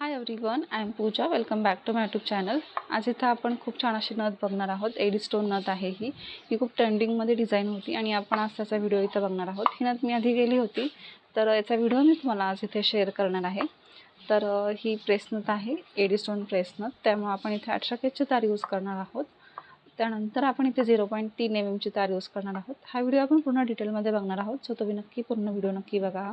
Hi everyone I am Pooja welcome back to my YouTube channel आज इथं आपण खूप छान अशी नथ बघणार आहोत. एडी स्टोन नथ आहे ही. ही खूप ट्रेंडिंगमध्ये डिझाईन होती आणि आपण आज त्याचा व्हिडिओ इथं बघणार आहोत. ही नथ मी आधी गेली होती. तर याचा व्हिडिओ मी तुम्हाला आज इथे शेअर करणार आहे. तर ही प्रेस नथ आहे. एडी स्टोन प्रेस नथ. त्यामुळे आपण इथे अठरा केजची तार यूज करणार आहोत. त्यानंतर आपण इथे झिरो पॉईंट तीन एम एमची तार यूज करणार आहोत. हा व्हिडिओ आपण पूर्ण डिटेलमध्ये बघणार आहोत. सो तुम्ही नक्की पूर्ण व्हिडिओ नक्की बघा. हा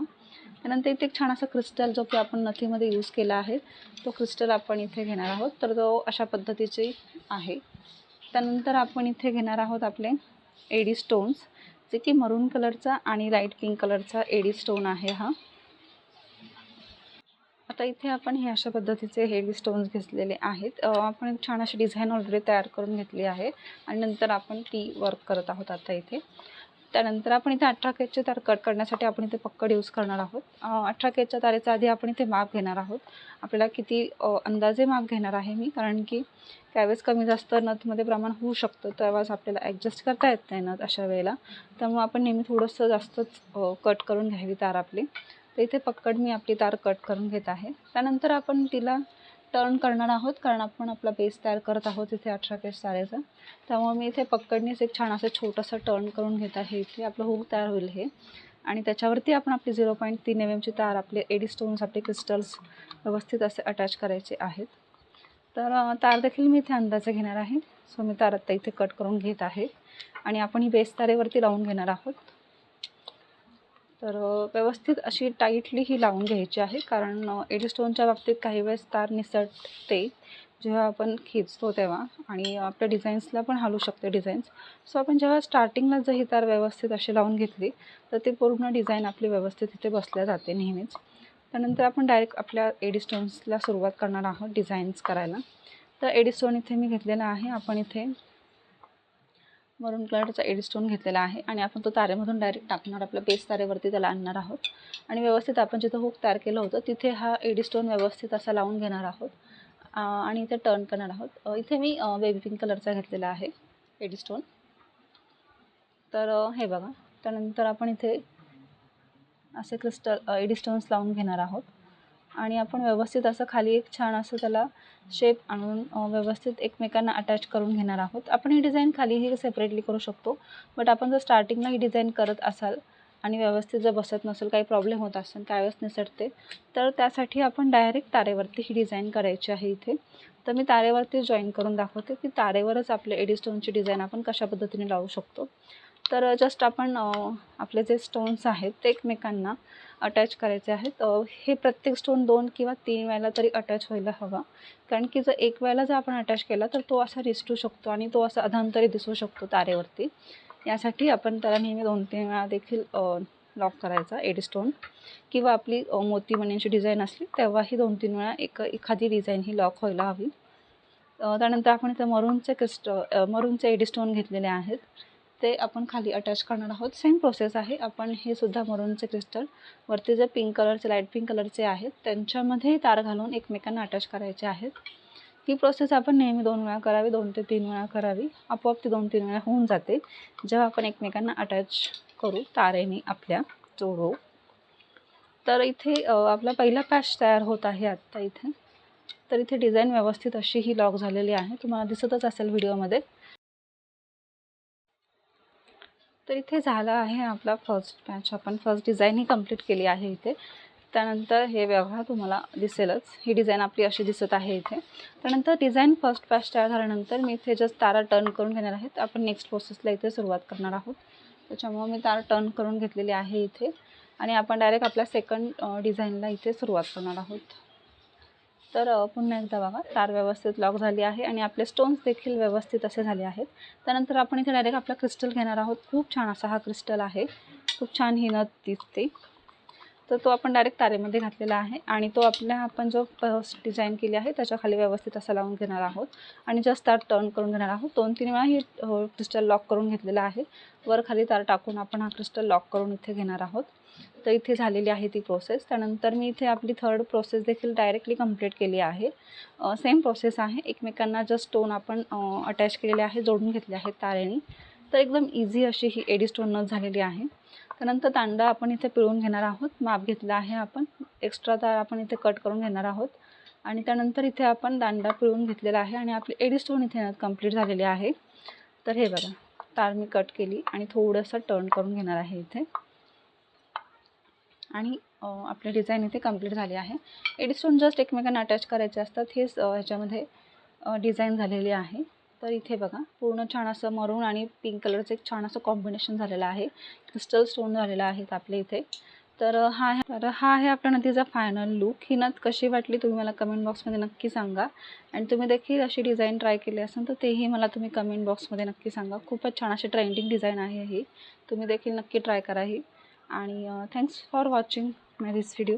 त्यानंतर इथे एक छान असा क्रिस्टल जो की आपण नथीमध्ये यूज केला आहे तो क्रिस्टल आपण इथे घेणार आहोत. तर तो अशा पद्धतीचे आहे. त्यानंतर आपण इथे घेणार आहोत आपले एडी स्टोन्स जे की मरून कलरचा आणि लाइट पिंक कलरचा एडी स्टोन आहे हा. आता इथे आपण हे अशा पद्धतीचे हेडी स्टोन्स घेतलेले आहेत. आपण एक छान अशी डिझाईन ऑलरेडी तयार करून घेतली आहे. आणि नंतर आपण ती वर्क करत आहोत आता इथे. त्यानंतर आपण इथे अठरा केजचे तार कट करण्यासाठी आपण इथे पक्कड यूज करणार आहोत. अठरा केजच्या तारेचा आधी आपण इथे माप घेणार आहोत. आपल्याला किती अंदाजे माप घेणार आहे मी. कारण की त्यावेळेस कमी जास्त नथमध्ये प्रमाण होऊ शकतं. त्यावेळेस आपल्याला ॲडजस्ट करता येत नाही नथ अशा वेळेला. त्यामुळे आपण नेहमी थोडंसं जास्तच कट करून घ्यावी तार आपली. तर इथे पक्कड मी आपली तार कट करून घेत आहे. त्यानंतर आपण तिला टर्न करणार आहोत कारण आपण आपला बेस तयार करत आहोत इथे अठरा केस तारेचा. त्यामुळे मी इथे पक्कडनीच एक छान असं छोटंसं टर्न करून घेत आहे इथे. आपलं हुक तयार होईल हे. आणि त्याच्यावरती आपण आपली झिरो पॉईंट तीन एम एमची तार आपले एडी स्टोन्स आपले क्रिस्टल्स व्यवस्थित असे अटॅच करायचे आहेत. तर तार देखील मी इथे अंदाजे घेणार आहे. सो मी तार आत्ता इथे कट करून घेत आहे. आणि आपण ही बेस तारेवरती लावून घेणार आहोत. तर व्यवस्थित अशी टाईटली ही लावून घ्यायची आहे कारण एडीस्टोनच्या बाबतीत काही वेळेस तार निसटते जेव्हा आपण खिचतो तेव्हा आणि आपल्या डिझाईन्सला पण हलू शकते डिझाईन्स. सो आपण जेव्हा स्टार्टिंगला जर ही तार व्यवस्थित अशी लावून घेतली तर ती पूर्ण डिझाईन आपली व्यवस्थित इथे बसल्या जाते नेहमीच. त्यानंतर आपण डायरेक्ट आपल्या एडीस्टोन्सला सुरुवात करणार आहोत डिझाईन्स करायला. तर एडीस्टोन इथे मी घेतलेला आहे आपण इथे मरून कलरचा एडस्टोन घेतलेला आहे आणि आपण तो तारेमधून डायरेक्ट टाकणार आपल्या बेस तारेवरती त्याला आणणार आहोत. आणि व्यवस्थित आपण जिथं हुक तयार केलं होतं तिथे हा एडस्टोन व्यवस्थित असा लावून घेणार आहोत. आणि इथे टर्न करणार आहोत. इथे मी बेबी पिंक कलरचा घेतलेला आहे एडस्टोन. तर हे बघा. त्यानंतर आपण इथे असे क्रिस्टल एडीस्टोन्स लावून घेणार आहोत. आणि आपण व्यवस्थित असं खाली एक छान असं त्याला शेप आणून व्यवस्थित एकमेकांना अटॅच करून घेणार आहोत. आपण ही डिझाईन खालीही सेपरेटली करू शकतो बट आपण जर स्टार्टिंगला ही डिझाईन करत असाल आणि व्यवस्थित जर बसत नसेल काही प्रॉब्लेम होत असेल त्यावेळेस निसटते तर त्यासाठी आपण डायरेक्ट तारेवरती ही डिझाईन करायची आहे इथे. तर मी तारेवरती जॉईन करून दाखवते की तारेवरच आपल्या एडी स्टोनची डिझाईन आपण कशा पद्धतीने लावू शकतो. तर जस्ट आपण आपले जे स्टोन्स आहेत ते एकमेकांना अटॅच करायचे आहेत. हे प्रत्येक स्टोन दोन किंवा तीन वेळेला तरी अटॅच व्हायला हवा. कारण की जर एक वेळेला जर आपण अटॅच केला तर तो असा रिस्टू शकतो आणि तो असा अधांतरी दिसू शकतो तारेवरती. यासाठी आपण त्याला नेहमी दोन तीन वेळा देखील लॉक करायचा एडी स्टोन किंवा आपली अ, डिझाईन असली तेव्हाही दोन तीन वेळा एक एखादी डिझाईन ही लॉक व्हायला हवी. त्यानंतर आपण इथं मरूनचे क्रिस्ट मरूनचे एडी स्टोन घेतलेले आहेत. ते आपण खाली अटॅच करणार आहोत. सेम प्रोसेस आहे. आपण हे सुद्धा मरूनचे क्रिस्टल वरती जे पिंक कलरचे लाइट पिंक कलरचे आहेत त्यांच्यामध्ये तार घालून एकमेकांना अटॅच करायचे आहेत. ही प्रोसेस आपण नेहमी दोन वेळा करावी दोन ते तीन वेळा करावी. आपोआप ती दोन तीन वेळा होऊन जाते. जेव्हा आपण एकमेकांना अटॅच करू तारेने आपल्या जोडू. तर इथे आपला पहिला पॅच तयार होत आहे आत्ता इथे. तर इथे डिझाईन व्यवस्थित अशी ही लॉक झालेली आहे. तुम्हाला दिसतच असेल व्हिडिओमध्ये तर इथे झाला आहे आपला फर्स्ट पॅच आपण फर्स्ट डिझाईन ही कंप्लीट केली आहे इथे. त्यानंतर हे व्यवहार तुम्हाला दिसेलच. ही डिझाईन आपली अशी दिसत आहे इथे. त्यानंतर डिझाईन फर्स्ट पॅच तयार झाल्यानंतर मी इथे जस्ट तारा टर्न करून घेणार आहेत आपण नेक्स्ट प्रोसेसला इथे सुरुवात करणार आहोत. त्याच्यामुळे मी तार टर्न करून घेतलेली आहे इथे. आणि आपण डायरेक्ट आपल्या सेकंड डिझाईनला इथे सुरुवात करणार आहोत. तर पुन्हा एकदा बघा तार व्यवस्थित लॉक झाली आहे आणि आपले स्टोन्स देखील व्यवस्थित असे झाले आहेत. त्यानंतर आपण इथे डायरेक्ट आपला क्रिस्टल घेणार आहोत. खूप छान असा हा क्रिस्टल आहे. खूप छान ही नथ दिसते. तर तो आपण डायरेक्ट तारेमध्ये घातलेला आहे आणि तो आपल्या आपण जो फर्स्ट डिझाईन केली आहे त्याच्याखाली व्यवस्थित असा लावून घेणार आहोत. आणि जस्ट तार टर्न करून घेणार आहोत. दोन तीन वेळा ही क्रिस्टल लॉक करून घेतलेला आहे. वर खाली तार टाकून आपण हा क्रिस्टल लॉक करून इथे घेणार आहोत. तर इथे झालेली आहे ती प्रोसेस त्यानंतर मी इथे आपली थर्ड प्रोसेस देखील डायरेक्टली कंप्लीट केली आहे. सेम प्रोसेस आहे. एकमेकांना जस्ट स्टोन आपण अटॅच केलेले आहे जोडून घेतले आहेत तारेने. तर एकदम इझी अशी ही एडी स्टोन नथ झालेली आहे. त्यानंतर तांडा आपण इथे पिळून घेणार आहोत. माप घेतला आहे आपण. एक्स्ट्रा तार आपण इथे कट करून घेणार आहोत. आणि त्यानंतर इथे आपण दांडा पिळून घेतलेला आहे आणि आपली एडी स्टोन इथे कंप्लीट झालेली आहे. तर हे बघा. तार मी कट केली आणि थोडंसं टर्न करून घेणार आहे इथे. आणि आपले डिझाईन इथे कंप्लीट झाली आहे. एडी स्टोन जस्ट एकमेकांना अटॅच करायचे असतात. हेच ह्याच्यामध्ये डिझाईन झालेली आहे. तर इथे बघा पूर्ण छान असं मरून आणि पिंक कलरचं एक छान असं कॉम्बिनेशन झालेलं आहे. क्रिस्टल स्टोन झालेलं आहेत आपल्या इथे. तर हा तर हा आहे आपल्या नदीचा फायनल लुक ही नथ कशी वाटली तुम्ही मला कमेंट बॉक्समध्ये नक्की सांगा. आणि तुम्ही देखील अशी डिझाईन ट्राय केली असेल तर तेही मला तुम्ही कमेंट बॉक्समध्ये नक्की सांगा. खूपच छान अशी ट्रेंडिंग डिझाईन आहे ही. तुम्ही देखील नक्की ट्राय करा ही. आणि thanks for watching my this video